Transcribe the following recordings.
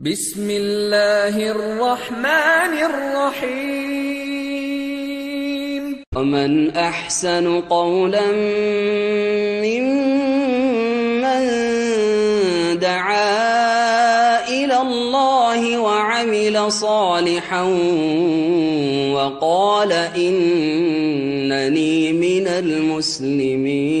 بسم الله الرحمن الرحيم ومن أحسن قولا ممن دعا إلى الله وعمل صالحا وقال إنني من المسلمين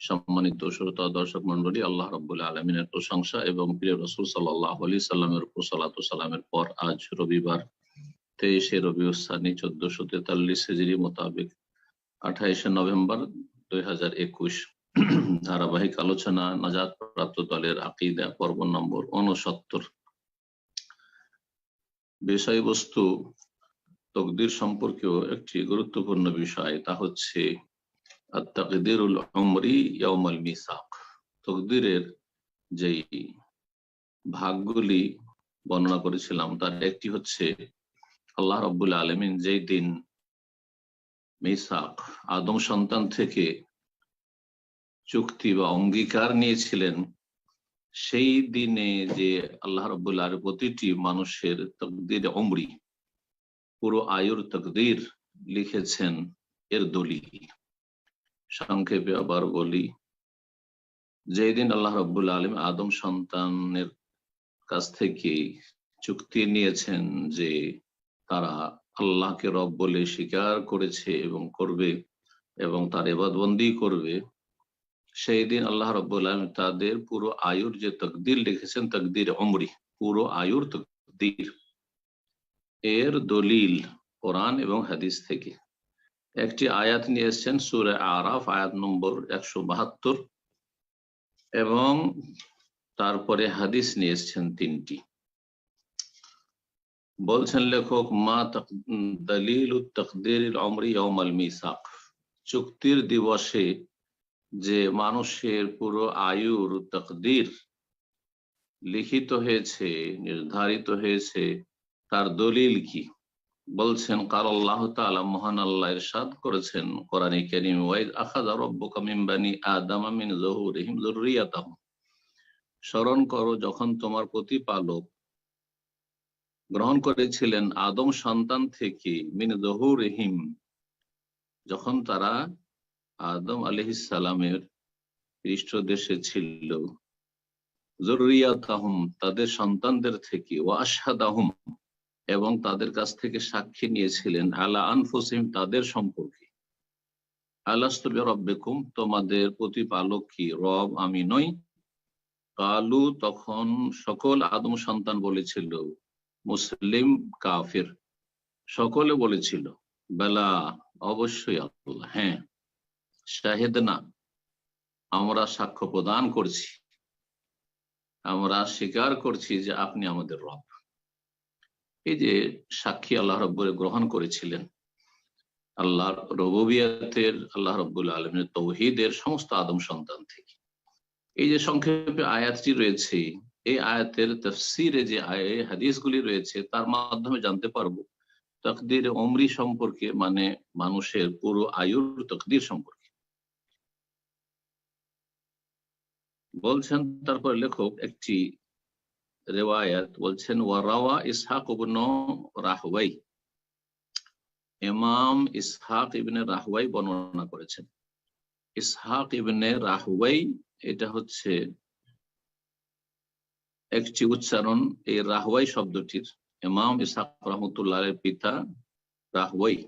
সম্মানিত শ্রোতা, দর্শক মন্ডলী আল্লাহ রব্বুল আলমিনের প্রশংসা এবং প্রিয় রসুল সাল্লাহ আলি সাল্লামের উপর সালামের পর আজ রবিবার তেইশে রবি উসানি চোদ্দশো তেতাল্লিশ হেজরি মোতাবেক আঠাইশে নভেম্বর দুই হাজার একুশ। ধারাবাহিক আলোচনা নাজাদ প্রাপ্ত দলের আকিদা, পর্ব নম্বর উনসত্তর বিষয়বস্তু তকদির সম্পর্কেও একটি গুরুত্বপূর্ণ বিষয়, তা হচ্ছে আত্তাকদিরুল উমরি ইয়াউমাল মিসাক তকদিরের যেই ভাগগুলি বর্ণনা করেছিলাম, তার একটি হচ্ছে আল্লাহ রব্বুল আলমিন যেই দিন মিসাক আদম সন্তান থেকে চুক্তি বা অঙ্গীকার নিয়েছিলেন, সেই দিনে যে আল্লাহ রব্বুল আল প্রতিটি মানুষের তকদির অমরি, পুরো আয়ুর তকদির লিখেছেন এর দলিল। সংক্ষেপে আবার বলি যেদিন আল্লাহ রব্বুল আলম আদম সন্তানের কাছ থেকে চুক্তি নিয়েছেন যে তারা আল্লাহকে রব বলে স্বীকার করেছে এবং করবে এবং তার এবাদবন্দি করবে, সেই দিন আল্লাহ রব্বুল আলম তাদের পুরো আয়ুর যে তকদির লিখেছেন, তকদির অমরি পুরো আয়ুর তকদির। এর দলিল কোরআন এবং হাদিস থেকে। একটি আয়াত নিয়ে এসছেন, সুরে আরাফ, আয়াত নম্বর একশো বাহাত্তর, এবং তারপরে হাদিস নিয়ে এসছেন তিনটি। বলছেন লেখক, মা দলিল তকদির অমরি অমল মিসাক। চুক্তির দিবসে যে মানুষের পুরো আয়ুর তকদির লিখিত হয়েছে, নির্ধারিত হয়েছে, তার দলিল কি? বলছেন, কাল আল্লাহ মহান আল্লাহ ইরশাদ করেছেন। কোরআনে কারীম, ওয়াইদ আখাযা রাব্বুকা মিন বানি আদম মিন যুহুরিহিম যুররিয়াতাহুম স্মরণ করো, যখন তোমার প্রতিপালক গ্রহণ করেছিলেন আদম সন্তান থেকে মিন যহুরিহিম, যখন তারা আদম আলাইহিস পৃষ্ঠ দেশে ছিল, যুররিয়াতাহুম, তাদের সন্তানদের থেকে, ওয়া আশহাদাহুম। এবং তাদের কাছ থেকে সাক্ষী নিয়েছিলেন, আলা আনফুসিম তাদের সম্পর্কে। আলাস্তবে তোমাদের প্রতিপালক কি? রব আমি নই। কালু তখন সকল আদম সন্তান বলেছিল, মুসলিম, কাফির। সকলে বলেছিল, বেলা, অবশ্যই আল্লাহ হ্যাঁ। শাহেদ না, আমরা সাক্ষ্য প্রদান করছি। আমরা স্বীকার করছি যে আপনি আমাদের রব। এই যে সাক্ষী আল্লাহ রব্বুরে গ্রহণ করেছিলেন আল্লাহ রবিয়াতের আল্লাহ রব্বুল আলমের তৌহিদের সমস্ত আদম সন্তান থেকে। এই যে সংক্ষেপে আয়াতটি রয়েছে, এই আয়াতের তফসিরে যে হাদিসগুলি রয়েছে, তার মাধ্যমে জানতে পারব তকদির অমরি সম্পর্কে মানে মানুষের পুরো আয়ুর তকদির সম্পর্কে। বলছেন তারপর লেখক একটি রেওয়ায়াত বলছেন, ওয়ারাওয়া ইসহাক ইবন রাহওয়াই। ইমাম ইসহাক ইবনে রাহওয়াই বর্ণনা করেছেন। ইসহাক ইবনে রাহওয়াই, এটা হচ্ছে একটি উচ্চারণ, এই রাহওয়াই শব্দটির। ইমাম ইসহাক রহমতুল্লাহ পিতা রাহওয়াই।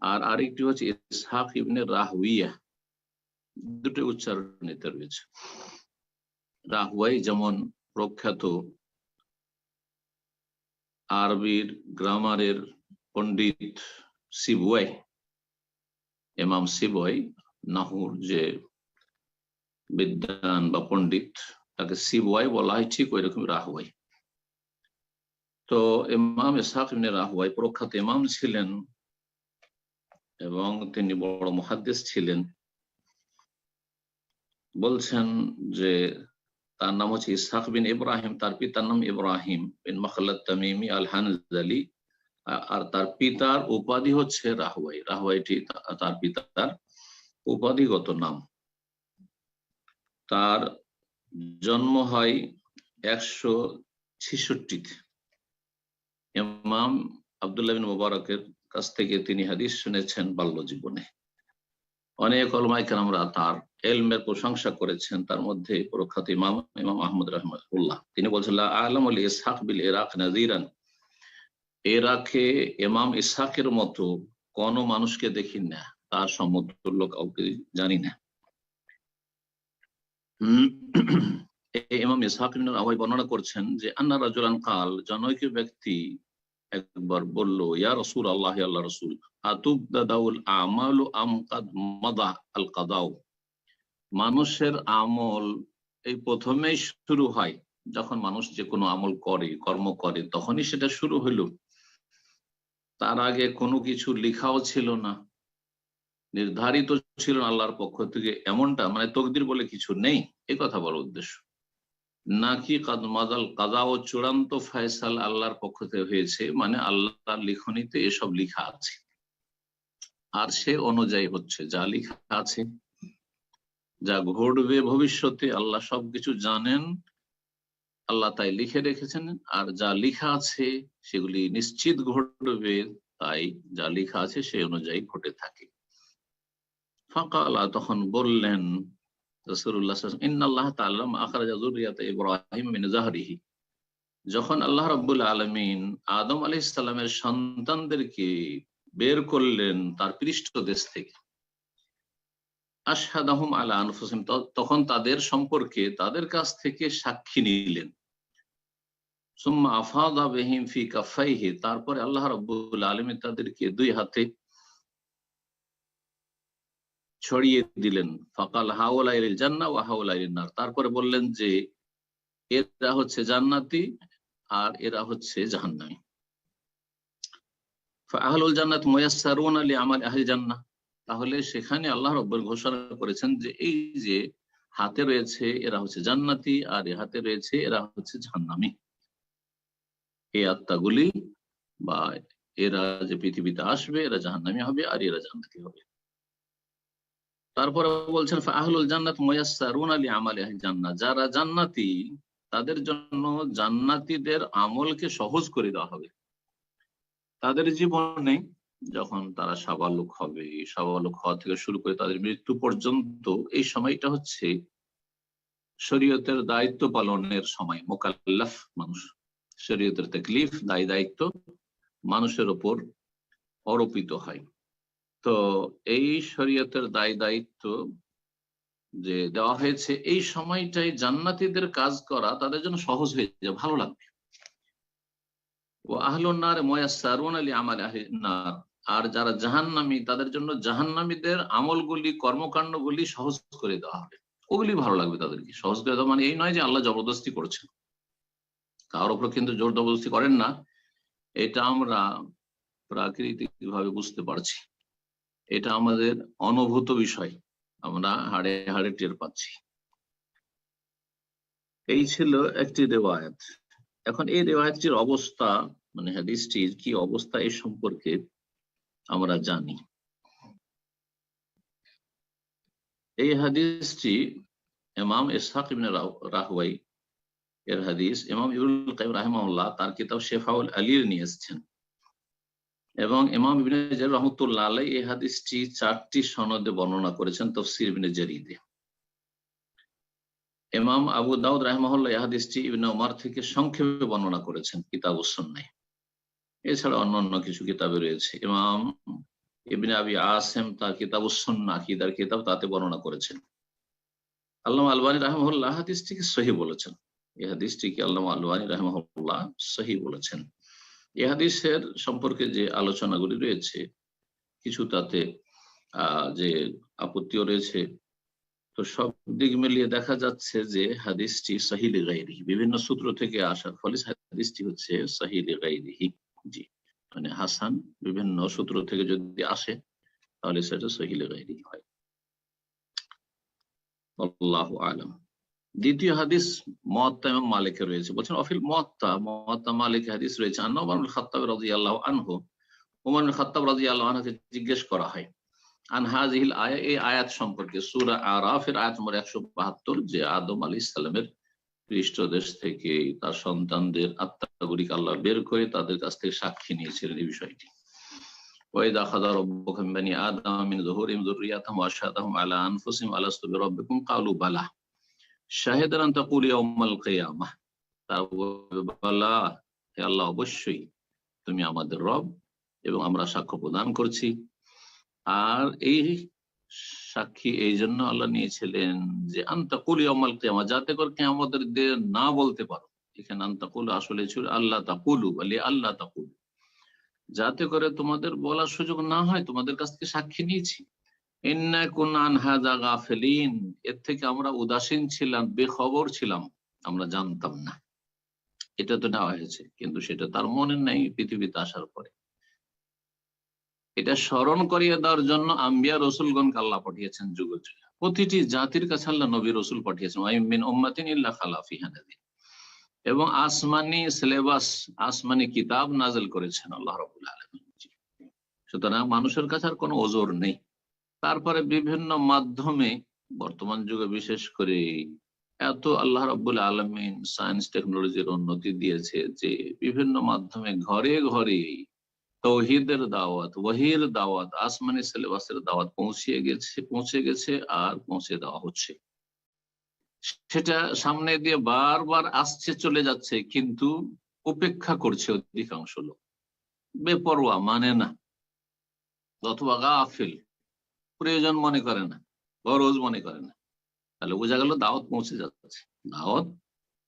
আর আরেকটি হচ্ছে ইসহাক ইবনে রাহউইয়া দুটো উচ্চারণ এতে রয়েছে। রাহওয়াই যেমন প্রখ্যাত আরবির গ্রামারের পণ্ডিত সিবুয়াই এমাম সিবয় নাহুর যে বিদ্যান বা পণ্ডিত, তাকে সিবওয়াই বলা হয়, ঠিক ওই রকম রাহুয়াই। তো ইমাম ইসহাক ইবনে প্রখ্যাত ইমাম ছিলেন এবং তিনি বড় মহাদ্দেশ ছিলেন। বলছেন যে তার নাম হচ্ছে ইসহাক বিন ইব্রাহিম, তার পিতার নাম ইব্রাহিম বিন মখল্লাদ তামিমি আল হানজালি আর তার পিতার উপাধি হচ্ছে রাহুয়াই রাহুয়াইটি তা- তার পিতার উপাধিগত নাম। তার জন্ম হয় একশো ছেষট্টিতে। ইমাম আবদুল্লাহ বিন মুবারকের কাছ থেকে তিনি হাদিস শুনেছেন বাল্য জীবনে অনেক অলমাইকার তার এলমের প্রশংসা করেছেন, তার মধ্যে প্রখ্যাত ইমাম ইমাম আহমদ রহমতুল্লাহ তিনি বলছেন আলম আল ইসহাক বিল ইরাক নাজিরান এরাকে ইমাম ইসহাকের মতো কোন মানুষকে দেখি না, তার সমতুল্য কাউকে জানি না। ইমাম ইসহাক বর্ণনা করছেন যে, আন্না রাজুলান কাল, জনৈক ব্যক্তি একবার বলল, ইয়া রসুল আল্লাহ আল্লাহ রসুল আম কাদ মাদা আল কাদাও মানুষের আমল এই প্রথমেই শুরু হয় যখন মানুষ যে কোনো আমল করে, কর্ম করে, তখনই সেটা শুরু হইল। তার আগে কোনো কিছু লেখাও ছিল না, নির্ধারিত ছিল আল্লাহর পক্ষ থেকে এমনটা মানে তকদির বলে কিছু নেই, এ কথা বলার উদ্দেশ্য। নাকি কাদমাদাল কাদা ও চূড়ান্ত ফয়সাল আল্লাহর পক্ষ থেকে হয়েছে মানে আল্লাহর লিখনিতে এসব লিখা আছে। আর সে অনুযায়ী হচ্ছে, যা লিখা আছে, যা ঘটবে ভবিষ্যতে, আল্লাহ সবকিছু জানেন, আল্লাহ তাই লিখে রেখেছেন, আর যা লিখা আছে, সেগুলি নিশ্চিত ঘটবে, তাই যা লিখা আছে, সেই অনুযায়ী ঘটে থাকে। ফাঁকা ফাঁকালা তখন বললেন যখন আল্লাহ রাব্বুল আলামিন আদম আলাইহিস সালামের সন্তানদেরকে বের করলেন তার পৃষ্ঠ দেশ থেকে, আশহাদাহুম আলা আনফুসিহিম, ত- তখন তাদের সম্পর্কে তাদের কাছ থেকে সাক্ষী নিলেন। সুম্মা আফাদা বিহিম ফি কাফাইহি, তারপরে আল্লাহ রাব্বুল আলামিন তাদেরকে দুই হাতে ছড়িয়ে দিলেন। ফাকাল হাওলাইল জান্নাহ ওয়া হাওলাইল নার। তারপরে বললেন যে, এরা হচ্ছে জান্নাতি আর এরা হচ্ছে জাহান্নামী। আহলুল জান্নাত মুয়াসসারুন লি আমাল আহলি জান্নাহ। তাহলে সেখানে আল্লাহ রব্বুল ঘোষণা করেছেন যে, এই যে হাতে রয়েছে এরা হচ্ছে জান্নাতি আর হাতে রয়েছে এরা হচ্ছে জাহান্নামী। এই আত্মাগুলি বা এরা যে পৃথিবীতে আসবে, এরা জাহান্নামী হবে আর এরা জান্নাতি হবে। তারপরে বলছেন আহলুল জান্নাত মুয়াসসারুন আলি আমালি জান্নাত যারা জান্নাতি, তাদের জন্য জান্নাতীদের আমলকে সহজ করে দেওয়া হবে। তাদের জীবনে যখন তারা সাবালক হবে। সাবালক হওয়া থেকে শুরু করে তাদের মৃত্যু পর্যন্ত এই সময়টা হচ্ছে শরীয়তের দায়িত্ব পালনের সময়। মোকাল্লাফ মানুষ, শরীয়তের তেকলিফ দায়ী দায়িত্ব মানুষের ওপর অরোপিত হয়। তো এই শরীয়তের দায় দায়িত্ব যে দেওয়া হয়েছে এই সময়টাই জান্নাতীদের কাজ করা তাদের জন্য সহজ হয়ে যায় ভালো লাগবে। ও আহলুন্নার ময়াসারুন আলী আমার নার আর যারা জাহান্নামী, তাদের জন্য জাহান্নামীদের আমলগুলি, কর্মকাণ্ডগুলি সহজ করে দেওয়া হবে। ওগুলি ভালো লাগবে তাদেরকে। সহজ করে দেওয়া মানে এই নয় যে আল্লাহ জবরদস্তি করছেন। কারোর উপর কিন্তু জোর জবরদস্তি করেন না। এটা আমরা প্রাকৃতিক ভাবে বুঝতে পারছি। এটা আমাদের অনুভূত বিষয়। আমরা হাড়ে হাড়ে টের পাচ্ছি। এই ছিল একটি রেওয়ায়ত। এখন এই রেওয়ায়তটির অবস্থা মানে হাদিসটির কি অবস্থা এই সম্পর্কে আমরা জানি। এই হাদিসটি ইমাম ইসহাক ইবনে রাহওয়াই এর হাদিস। ইমাম ইবনুল কাইম রাহিমাহুল্লাহ তার কিতাব শেফাউল আলীর নিয়ে এসেছেন। এবং ইমাম ইবনে রহমতুল্লাহ আলাই এই হাদিসটি চারটি সনদে বর্ণনা করেছেন তফসির ইবনে জারিদে। ইমাম আবু দাউদ রাহমাহুল্লাহ এই হাদিসটি ইবনে ওমর থেকে সংক্ষেপে বর্ণনা করেছেন কিতাব সুন্নাহ এছাড়া অন্যান্য কিছু কিতাবে রয়েছে। ইমাম ইবনে আবি আসেম তার কিতাব সুন্নাহ কিদার কিতাব তাতে বর্ণনা করেছেন। আল্লাহ আলবানী রাহমাহুল্লাহ হাদিসটিকে সহি বলেছেন। এই হাদিসটিকে আল্লাহ আলবানী রাহমাহুল্লাহ সহি বলেছেন। এই হাদিসের সম্পর্কে যে আলোচনাগুলি রয়েছে, কিছু তাতে যে আপত্তিও রয়েছে, তো সব দিক মিলিয়ে দেখা যাচ্ছে যে হাদিসটি সাহিল গাইরিহি বিভিন্ন সূত্র থেকে আসার ফলে হাদিসটি হচ্ছে সাহিল গাইরিহি জি মানে হাসান বিভিন্ন সূত্র থেকে যদি আসে, তাহলে সেটা সহিল গাইরিহি হয়। আলম। দ্বিতীয় হাদিস মহাত্মা এবং মালিকে রয়েছে বলছেন অফিল মহাত্মা মহাত্মা মালিক হাদিস রয়েছে আন্না উমর খাত্তাব রাজি আল্লাহ আনহু উমর খাত্তাব রাজি আল্লাহ আনহুকে জিজ্ঞেস করা হয় আনহাজিল আয়া এই আয়াত সম্পর্কে সুরা আরাফের আয়াত নম্বর একশো বাহাত্তর যে আদম আলী ইসলামের পৃষ্ঠদেশ থেকে তার সন্তানদের আত্মাগুলিকে আল্লাহ বের করে তাদের কাছ থেকে সাক্ষী নিয়েছিলেন এই বিষয়টি وإذا أخذ ربك من بني آدم من ظهورهم ذريتهم وأشهدهم على أنفسهم ألست بربكم قالوا بلى শাহেদার কেয়ামা। আল্লাহ, অবশ্যই তুমি আমাদের রব এবং আমরা সাক্ষ্য প্রদান করছি। আর এই সাক্ষী এই জন্য আল্লাহ নিয়েছিলেন যে আন্তাকুলি অমাল কেয়ামা, যাতে করে কেয়ামতের দিন না বলতে পারো। এখানে আন্তাকুল আসলে ছিল আল্লাহ তাকুলু, বলে আল্লাহ তাকুলু। যাতে করে তোমাদের বলার সুযোগ না হয়, তোমাদের কাছ থেকে সাক্ষী নিয়েছি। এর থেকে আমরা উদাসীন ছিলাম, বেখবর ছিলাম, আমরা জানতাম না। এটা তো নেওয়া হয়েছে, কিন্তু সেটা তার মনে নেই পৃথিবীতে আসার পরে। এটা স্মরণ করিয়ে দেওয়ার জন্য আম্বিয়া রসুলগণকে আল্লাহ পাঠিয়েছেন যুগ প্রতিটি জাতির কাছে আল্লাহ নবী রসুল পাঠিয়েছেন ওয়াইমিন উম্মাতিন ইল্লা খালাফি হানাদিন এবং আসমানি সিলেবাস, আসমানি কিতাব নাজেল করেছেন আল্লাহ রবুল আলমিন। সুতরাং মানুষের কাছে আর কোনো ওজোর নেই। তারপরে বিভিন্ন মাধ্যমে বর্তমান যুগে বিশেষ করে এত আল্লাহ রব্বুল আলমিন সায়েন্স টেকনোলজির উন্নতি দিয়েছে যে বিভিন্ন মাধ্যমে ঘরে ঘরে তৌহিদের দাওয়াত, ওয়াহির দাওয়াত, আসমানি সিলেবাসের দাওয়াত পৌঁছিয়ে গেছে, পৌঁছে গেছে আর পৌঁছে দেওয়া হচ্ছে। সেটা সামনে দিয়ে বারবার আসছে, চলে যাচ্ছে, কিন্তু উপেক্ষা করছে অধিকাংশ লোক। বেপরোয়া মানে না। অথবা গাফিল। প্রয়োজন মনে করে না গরজ মনে করে না। তাহলে বোঝা গেল দাওয়াত পৌঁছে যাচ্ছে, দাওয়াত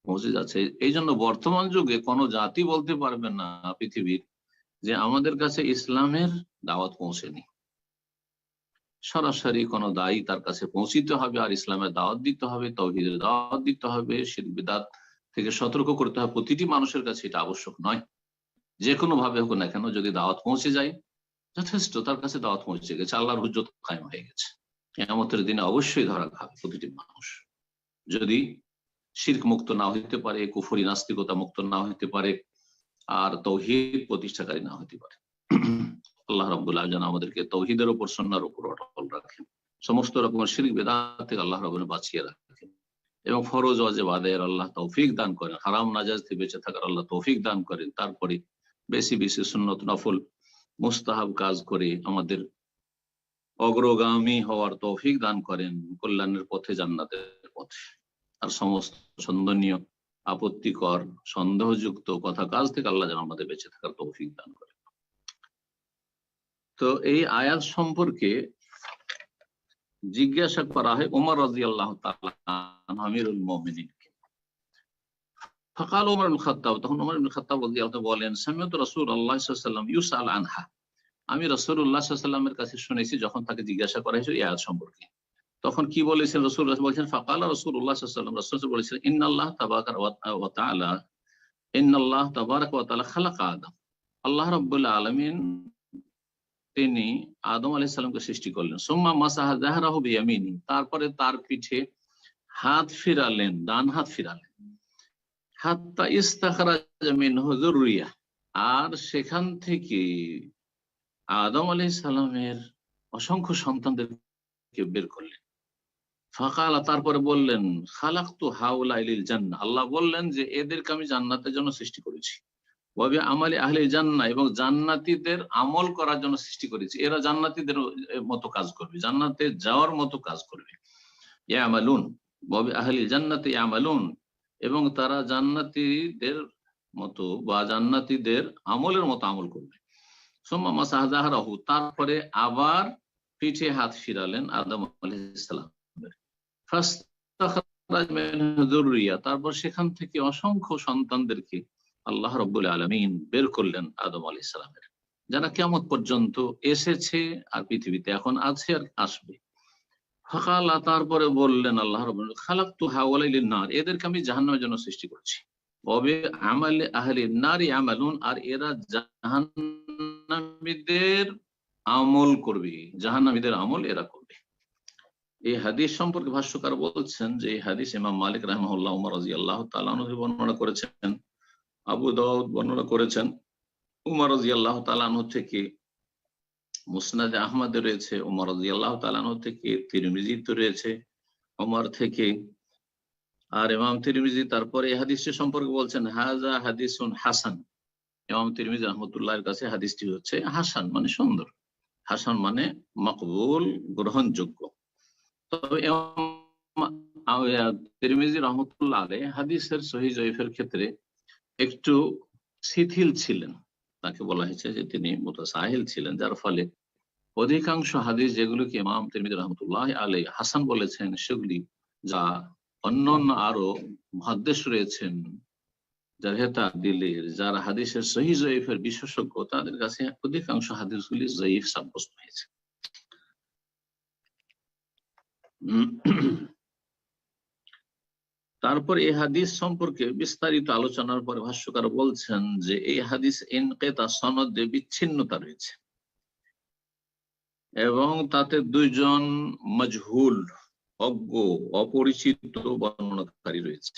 পৌঁছে যাচ্ছে। এই জন্য বর্তমান যুগে কোনো জাতি বলতে পারবে না পৃথিবীর যে আমাদের কাছে ইসলামের দাওয়াত পৌঁছেনি। সরাসরি কোনো দায়ী তার কাছে পৌঁছিতে হবে, আর ইসলামের দাওয়াত দিতে হবে, তৌহিদের দাওয়াত দিতে হবে শিরবিদাত থেকে সতর্ক করতে হবে। প্রতিটি মানুষের কাছে এটা আবশ্যক নয়। যে কোনো ভাবে হোক না কেন, যদি দাওয়াত পৌঁছে যায় যথেষ্ট, তার কাছে দাওয়াত পৌঁছে গেছে, আল্লাহর হুজত কায়েম হয়ে গেছে। কেমতের দিনে অবশ্যই ধরা খাবে প্রতিটি মানুষ। যদি শির্ক মুক্ত না হইতে পারে, কুফরি নাস্তিকতা মুক্ত না হইতে পারে, আর তৌহিদ প্রতিষ্ঠাকারী না হতে পারে। আল্লাহ রব্বুল যেন আমাদেরকে তৌহিদের উপর সন্ন্যার উপর অটল রাখেন। সমস্ত রকমের শিরিক, বেদাত থেকে আল্লাহ রবেন বাঁচিয়ে রাখেন। এবং ফরজ অজেব আদায়ের আল্লাহ তৌফিক দান করেন। হারাম নাজাজ থেকে বেঁচে থাকার আল্লাহ তৌফিক দান করেন। তারপরে বেশি বেশি সুন্নত, নফল মুস্তাহাব কাজ করে আমাদের অগ্রগামী হওয়ার তৌফিক দান করেন কল্যাণের পথে, জান্নাতের পথে। আর সমস্ত সন্দনীয় আপত্তিকর, সন্দেহযুক্ত কথা কাজ থেকে আল্লাহ যেন আমাদের বেঁচে থাকার তৌফিক দান করেন। তো এই আয়াত সম্পর্কে জিজ্ঞাসা করা হয় উমর রাজি আল্লাহ আমিরুল মোমিনকে ফকাল উমর খাত্তাব তখন উমর খাত্তাব রাজি আল্লাহ বলেন সামিয়ত রসুল আল্লাহ সাল্লাম ইউসাল আনহা। আমি রসুল্লাহ সাল্লামের কাছে শুনেছি, যখন তাকে জিজ্ঞাসা করা হয়েছিল আয়াত সম্পর্কে। তখন কি বলেছেন রসুল? বলছেন, ফাকাল রসুল্লাহ সাল্লাম রসুল বলেছিলেন, ইন্নাল্লাহ ওয়া তাআলা, ইন্নাল্লাহ ওয়া তাআলা খালাকা আদম। আল্লাহ রাব্বুল আলামিন তিনি আদম আলাইহিস সালামকে সৃষ্টি করলেন। সুম্মা মাসাহা যাহরাহু বিয়ামিনি তারপরে তার পিঠে হাত ফিরালেন, ডান হাত ফিরালেন। হাত্তা ইস্তাখরাজা যুররিয়া। আর সেখান থেকে আদম আলাইহিস সালামের অসংখ্য সন্তানদেরকে বের করলেন। ফাকালা, তারপরে বললেন খালাক তু হাউলা ইলিল জান্না আল্লাহ বললেন যে, এদেরকে আমি জান্নাতের জন্য সৃষ্টি করেছি। ওয়াবি আমালি আহলে জান্না এবং জান্নাতীদের আমল করার জন্য সৃষ্টি করেছি। এরা জান্নাতীদের মতো কাজ করবে, জান্নাতে যাওয়ার মতো কাজ করবে। ইয়ামালুন, ওয়াবি আহলি জান্নাতে ইয়ামালুন এবং তারা জান্নাতীদের মতো বা জান্নাতীদের আমলের মতো আমল করবে। সোম্মা মাসাহাজাহারাহু তারপরে আবার পিঠে হাত ফিরালেন আদম আলাইহিসসালাম তারপর সেখান থেকে অসংখ্য সন্তানদেরকে আল্লাহ রব্বুল আলমিন বের করলেন আদম আলি ইসলামের যারা কেমন পর্যন্ত এসেছে আর পৃথিবীতে এখন আছে আর আসবে। ফাকালা তারপরে বললেন, আল্লাহ রব্বুল খালাক তু হাওয়ালাইলিন নার, এদেরকে আমি জাহান্নামের জন্য সৃষ্টি করছি। তবে আমালে আহলে নারী আমালুন, আর এরা জাহান্নামীদের আমল করবে, জাহান্নামীদের আমল এরা করবে। এই হাদিস সম্পর্কে ভাষ্যকার বলছেন যে, এই হাদিস ইমাম মালিক রহমুল্লাহ উমর রাজি আল্লাহ তালানহ বর্ণনা করেছেন, আবু দাউদ বর্ণনা করেছেন, উমর রাজি আল্লাহ তালানহ থেকে। মুসনাদ আহমদ রয়েছে, উমর রাজি আল্লাহ তালানহ থেকে, তিরমিজিত রয়েছে ওমর থেকে, আর ইমাম তিরমিজি তারপরে এই হাদিসটি সম্পর্কে বলছেন হাজা হাদিসুন হাসান। ইমাম তিরমিজি রহমতুল্লাহর কাছে হাদিসটি হচ্ছে হাসান মানে সুন্দর। হাসান মানে মকবুল, গ্রহণযোগ্য। তবে তিরমিজি রহমতুল্লাহ আলে হাদিসের সহি জয়ীফের ক্ষেত্রে একটু শিথিল ছিলেন। তাকে বলা হয়েছে যে তিনি মোতাসাহিল ছিলেন, যার ফলে অধিকাংশ হাদিস যেগুলোকে ইমাম তিরমিজি রহমতুল্লাহ আলে হাসান বলেছেন, সেগুলি যা অন্য অন্যান্য আরও মহাদ্দেশ রয়েছেন যারা দিল্লির যারা হাদিসের সহি জয়ীফের বিশেষজ্ঞ, তাদের কাছে অধিকাংশ হাদিসগুলি জয়ীফ সাব্যস্ত হয়েছে। তারপর এই হাদিস সম্পর্কে বিস্তারিত আলোচনার পরে ভাষ্যকার বলছেন যে এই হাদিস ইনকেতা সনদে বিচ্ছিন্নতা রয়েছে। এবং তাতে দুইজন মজহুল, অজ্ঞ, অপরিচিত বর্ণনাকারী রয়েছে।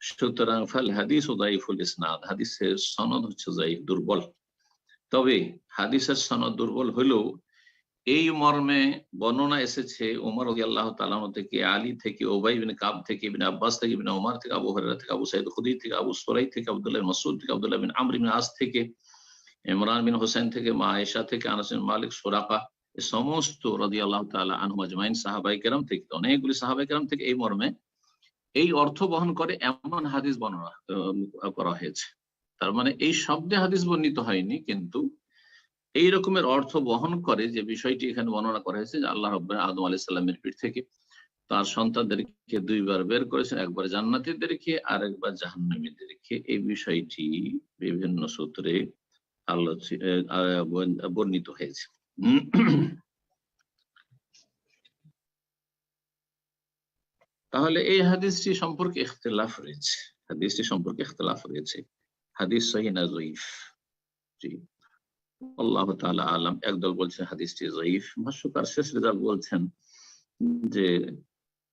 সুতরাং ফাল হাদিস ও দাইফুল ইসনাদ, হাদিসের সনদ হচ্ছে জাইফ দুর্বল। তবে হাদিসের সনদ দুর্বল হলেও এই মর্মে বর্ণনা এসেছে ওমর আল্লাহ তালাম থেকে, আলী থেকে ওবাই বিন কাব থেকে বিন আব্বাস থেকে বিন ওমর থেকে, আবু হরেরা থেকে, আবু সাইদ খুদি থেকে, আবু সোরাই থেকে, আবদুল্লাহ মাসুদ থেকে, আবদুল্লাহ বিন আমর বিন আজ থেকে, ইমরান বিন হোসেন থেকে মা আয়েশা থেকে, আনাস বিন মালিক, সোরাকা সমস্ত রাজি আল্লাহ তালা আনহু আজমাইন সাহাবাই কেরাম থেকে, অনেকগুলি সাহাবাই কেরাম থেকে এই মর্মে এই অর্থ বহন করে এমন হাদিস বর্ণনা করা হয়েছে। তার মানে এই শব্দে হাদিস বর্ণিত হয়নি, কিন্তু এই রকমের অর্থ বহন করে যে বিষয়টি এখানে বর্ণনা করা হয়েছে যে আল্লাহ রব আদম আলি সাল্লামের পিঠ থেকে তার সন্তানদেরকে দুইবার বের করেছেন, একবার জান্নাতিদেরকে আর একবার জাহান্নামীদেরকে। এই বিষয়টি বিভিন্ন সূত্রে বর্ণিত হয়েছে। তাহলে এই হাদিসটি সম্পর্কে ইখতলাফ রয়েছে। হাদিসটি সম্পর্কে ইখতলাফ রয়েছে। হাদিস সহিনা জয়ীফ। জি। আল্লাহ তাআলা আলাম। একদল বলছে, হাদিসটি জয়ীফ ভাষ্যকার শেষ রেজাল্ট বলছেন যে,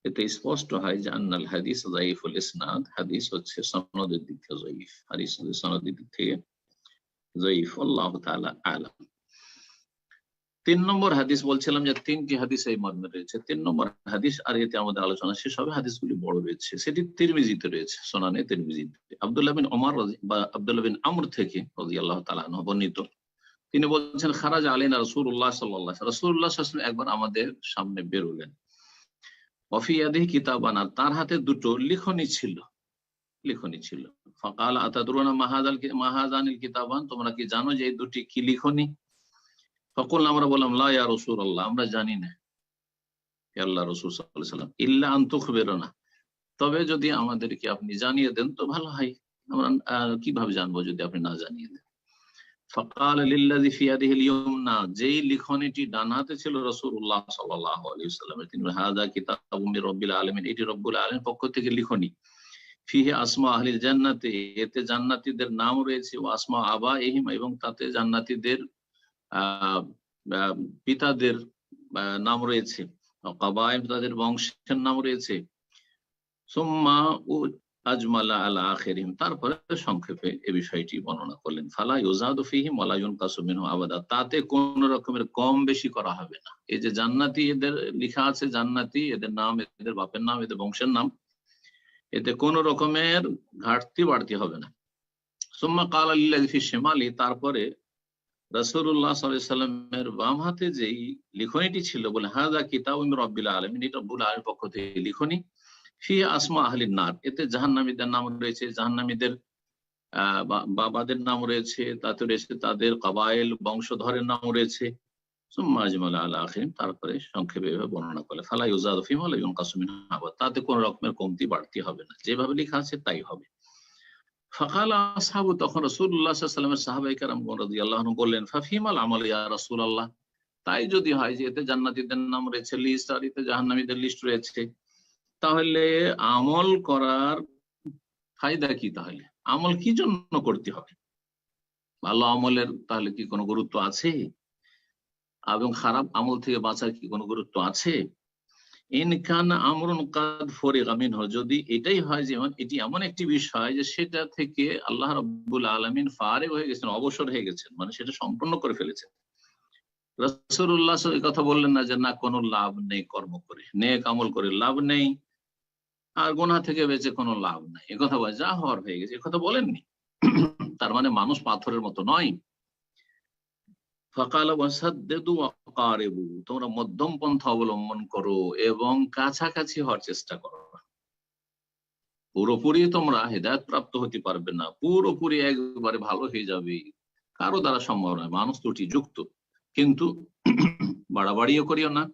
এতে স্পষ্ট হয় যে, আন্নাল হাদিস জয়ীফুল ইসনাদ। হাদিস হচ্ছে সনদের দিক থেকে জয়ীফ হাদিস সনদের দিক থেকে জয়ীফ আল্লাহ তাআলা আলাম। তিন নম্বর হাদিস বলছিলাম যে, তিনটি হাদিস এই মর্মে রয়েছে। তিন নম্বর হাদিস আর এতে আমাদের আলোচনা শেষ হবে। হাদিসগুলি বড় রয়েছে। সেটি তিরমিজিতে রয়েছে, সোনানে তিরমিজিতে। আবদুল্লাহ বিন ওমর বা আবদুল্লাহ বিন আমর থেকে রাজি আল্লাহ তালা বর্ণিত। তিনি বলছেন, খারাজ আলীনা রসুল্লাহ সাল্লাহ রসুল্লাহ একবার আমাদের সামনে বেরোলেন। অফিয়াদি কিতাবানা তার হাতে দুটো লিখনি ছিল লিখনি ছিল। ফকাল আতাদুরানা মাহাজাল মাহাজানিল কিতাবান, তোমরা কি জানো যে এই দুটি কি লিখনি? ফকুল আমরা বললাম, লা ইয়া রসুল আল্লাহ আমরা জানি না। আল্লাহ রসুল সাল্লাম ইল্লা আন্তুখ বেরোনা তবে যদি আমাদেরকে আপনি জানিয়ে দেন, তো ভালো হয়। আমরা কীভাবে জানব যদি আপনি না জানিয়ে দেন? যেই লিখনিটি ডান হাতে ছিল এতে জান্নাতীদের নাম রয়েছে ও আসমা আবা এহিম এবং তাতে জান্নাতীদের পিতাদের নাম রয়েছে। তাদের বংশের নাম রয়েছে। সোম্মা আজমালা আলা আখেরিম তারপরে সংক্ষেপে এ বিষয়টি বর্ণনা করলেন। ফালা ইউজাদু ফিহিম ওয়ালা ইউনকাসু আবাদা। তাতে কোন রকমের কম বেশি করা হবে না। এই যে জান্নাতি এদের লেখা আছে, জান্নাতি এদের নাম, এদের বাপের নাম, এদের বংশের নাম, এতে কোন রকমের ঘাটতি বাড়তি হবে না। সুম্মা কাল আল্লাহ শেমালি, তারপরে রসুল্লাহ সাল্লামের বাম হাতে যেই লিখনিটি ছিল বলে হাজা কিতাব রব্বিল আলমিন এটা রব্বুল আলমের পক্ষ থেকে লিখনি। ফি আসমা আহলিন নার। এতে জাহান্নামীদের নাম রয়েছে, জাহান্নামীদের বাবাদের নাম রয়েছে, তাতে রয়েছে তাদের কাবাইল বংশধরের নাম রয়েছে। তারপরে সংক্ষেপে বর্ণনা করে ফালা ইউজাদ ফিম কাসুমিন তাতে কোন রকমের কমতি, বাড়তি হবে না। যেভাবে লেখা আছে তাই হবে। ফকাল আসহাবু, তখন রসুল্লাহ সাল্লামের সাহাবাই কারাম রাজি আল্লাহ বললেন, ফাফিমাল আমল ইয়া রসুল আল্লাহ তাই যদি হয় যে, এতে জান্নাতীদের নাম রয়েছে, লিস্ট, আর এতে জাহান্নামীদের লিস্ট রয়েছে। তাহলে আমল করার ফায়দা কি তাহলে? আমল কি জন্য করতে হবে? ভালো আমলের তাহলে কি কোনো গুরুত্ব আছে? এবং খারাপ আমল থেকে বাঁচার কি কোনো গুরুত্ব আছে? ইনকান আমরুন কাদ ফরে গামিন যদি এটাই হয় যেমন এটি এমন একটি বিষয় যে সেটা থেকে আল্লাহ রব্বুল আলমিন ফারে হয়ে গেছেন, অবসর হয়ে গেছেন মানে সেটা সম্পূর্ণ করে ফেলেছেন। রসুল্লাহ কথা বললেন না যে না, কোনো লাভ নেই কর্ম করে। নেক আমল করে লাভ নেই। আর গোনা থেকে বেঁচে কোনো লাভ নাই। এ কথা বলে, যা হওয়ার হয়ে গেছে। এ কথা বলেননি। তার মানে মানুষ পাথরের মতো নয়। ফকাল তোমরা মধ্যম পন্থা অবলম্বন করো এবং কাছাকাছি হওয়ার চেষ্টা করো। পুরোপুরি তোমরা হেদায়ত প্রাপ্ত হতে পারবে না। পুরোপুরি একবারে ভালো হয়ে যাবে। কারও দ্বারা সম্ভব নয়। মানুষ ত্রুটি যুক্ত কিন্তু বাড়াবাড়িও করিও না।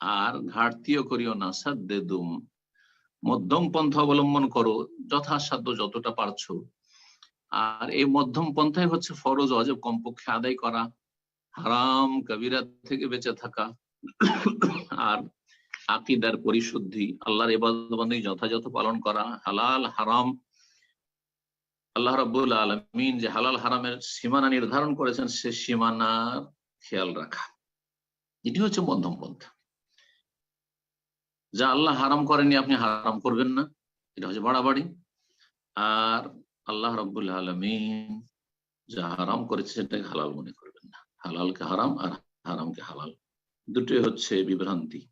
আর ঘাটতিও করিও না। সাদ্দেদুম মধ্যম পন্থা অবলম্বন করো, যথাসাধ্য যতটা পারছ। আর এই মধ্যম পন্থাই হচ্ছে ফরজ, অজব কমপক্ষে আদায় করা, হারাম কবিরা থেকে বেঁচে থাকা, আর আকিদার পরিশুদ্ধি, আল্লাহর এবাদবন্দি যথাযথ পালন করা, হালাল, হারাম। আল্লাহ রাবুল আলমিন যে হালাল, হারামের সীমানা নির্ধারণ করেছেন, সে সীমানার খেয়াল রাখা। এটি হচ্ছে মধ্যম পন্থা। যা আল্লাহ হারাম করেনি আপনি হারাম করবেন না। এটা হচ্ছে বাড়াবাড়ি। আর আল্লাহ রব্বুল আলমিন যা হারাম করেছে সেটাকে হালাল মনে করবেন না। হালালকে হারাম আর হারামকে হালাল। দুটোই হচ্ছে বিভ্রান্তি।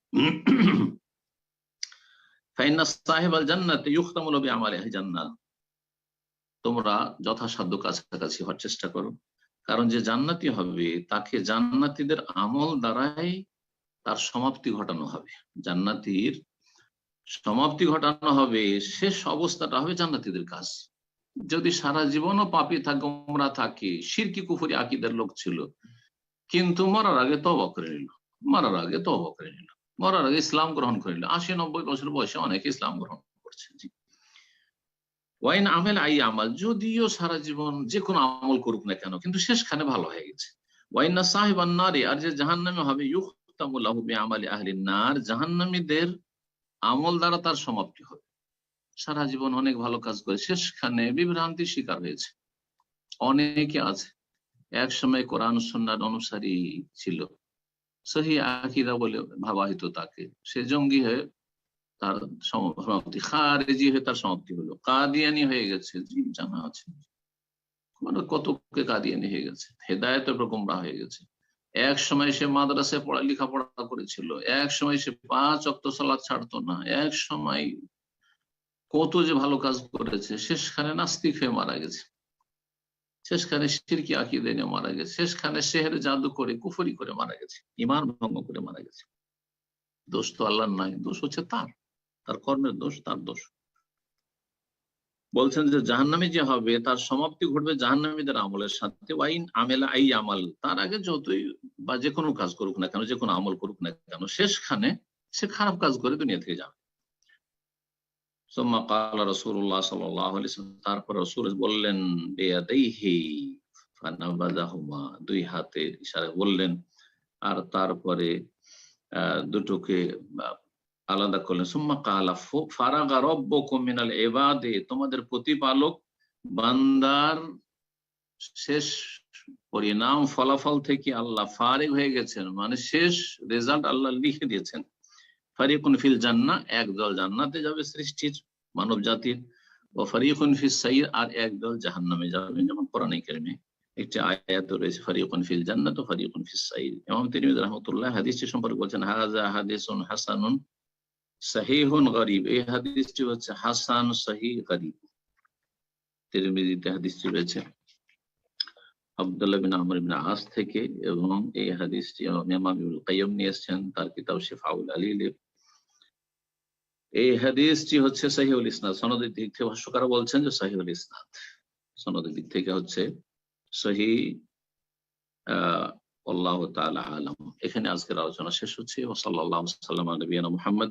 তোমরা যথাসাধ্য কাছাকাছি হওয়ার চেষ্টা করো। কারণ যে জান্নাতি হবে, তাকে জান্নাতিদের আমল দ্বারাই তার সমাপ্তি ঘটানো হবে। জান্নাতির সমাপ্তি ঘটানো হবে, শেষ অবস্থাটা হবে জান্নাতিদের কাজ। যদি সারা জীবনও পাপি থাকে ওমরা থাকে, সিরকি কুফুরি আকিদের লোক ছিল, কিন্তু মরার আগে তবা করে নিল। মরার আগে তবা করে নিল। মরার আগে ইসলাম গ্রহণ করে নিল। আশি নব্বই বছর বয়সে অনেকে ইসলাম গ্রহণ করছে। ওয়াইন আমেল আই আমাল, যদিও সারা জীবন যে কোনো আমল করুক না কেন, কিন্তু শেষখানে ভালো হয়ে গেছে। ওয়াইনা সাহেব নারে, আর যে জাহান নামে হবে নার জাহান্নামীদের আমল দ্বারা তার সমাপ্তি হবে। সারা জীবন অনেক ভালো কাজ করে শিকার হয়েছে। অনেকে আছে, এক সময় কোরআন সন্ন্যার অনুসারী ছিল। সহি আকিরা বলে তাকে। সে জঙ্গি হয়ে তার সমাপ্তি, খারেজি হয়ে তার সমাপ্তি হলো। কাদিয়ানি হয়ে গেছে, জানা আছে। মানে কতকে কাদিয়ানি হয়ে গেছে। হেদায়তের রকমরা হয়ে গেছে। এক সময় সে মাদ্রাসায় পড়া করেছিল, এক সময় সে পাঁচ অক্ত সালাদ ছাড়তো না, এক সময় কত যে ভালো কাজ করেছে, শেষখানে নাস্তিক হয়ে মারা গেছে। শেষখানে সিরকি আকিদে নিয়ে মারা গেছে, শেষখানে শেহরে জাদু করে, কুফরি করে মারা গেছে ইমান ভঙ্গ করে মারা গেছে। দোষ তো আল্লাহর নাই, দোষ হচ্ছে তার তার কর্মের দোষ, তার দোষ। বলছেন যে জাহান্নামি যে হবে, তার সমাপ্তি ঘটবে জাহান্নামীদের আমলের সাথে। ওয়াইন আমেলা আই আমাল, তার আগে যতই বা যে কোনো কাজ করুক না কেন, যে কোনো আমল করুক না কেন, শেষখানে সে খারাপ কাজ করে দুনিয়া থেকে যাবে। তারপর রসুল বললেন দুই হাতের ইশারা বললেন। আর তারপরে দুটোকে আলাদা করলেন। সুম্মা কালা ফারাগা রব্ব মিনাল এবাদে তোমাদের প্রতিপালক বান্দার শেষ পরিণাম ফলাফল থেকে আল্লাহ ফারেক হয়ে গেছেন। মানে শেষ রেজাল্ট আল্লাহ লিখে দিয়েছেন। ফারিকুন ফিল জান্না একদল জান্নাতে যাবে সৃষ্টির, মানব জাতির। ও ফারিকুন ফিল সাইর আর একদল জাহান্নামে যাবে। যেমন কোরআন কারিমে একটি আয়াত রয়েছে, ফারিকুন ফিল জান্নাত ও ফারিকুন ফিল সাইর ইমাম তিরমিজি রাহমাতুল্লাহ হাদিসটি সম্পর্কে বলছেন হাজা হাদিসুন হাসানুন সাহিহুন গরিব। এই হাদিসটি হচ্ছে হাসান সহি গরিব। তিরমিজিতে হাদিসটি রয়েছে। আব্দুল্লাহ বিন বিন আস থেকে এবং এই হাদিসটি কাইয়্যিম নিয়ে এসেছেন, তার কিতাব শিফাউল এই হাদিসটি হচ্ছে সহিউল ইসনাদ। সনদের দিক থেকে ভাষ্যকার বলছেন যে সহিউল ইসনাদ। সনদের দিক থেকে হচ্ছে সহি আল্লাহ তাআলা আলাম। এখানে আজকের আলোচনা শেষ হচ্ছে। ওয়া সাল্লাল্লাহু সাল্লাম নবিয়ানা মুহাম্মদ।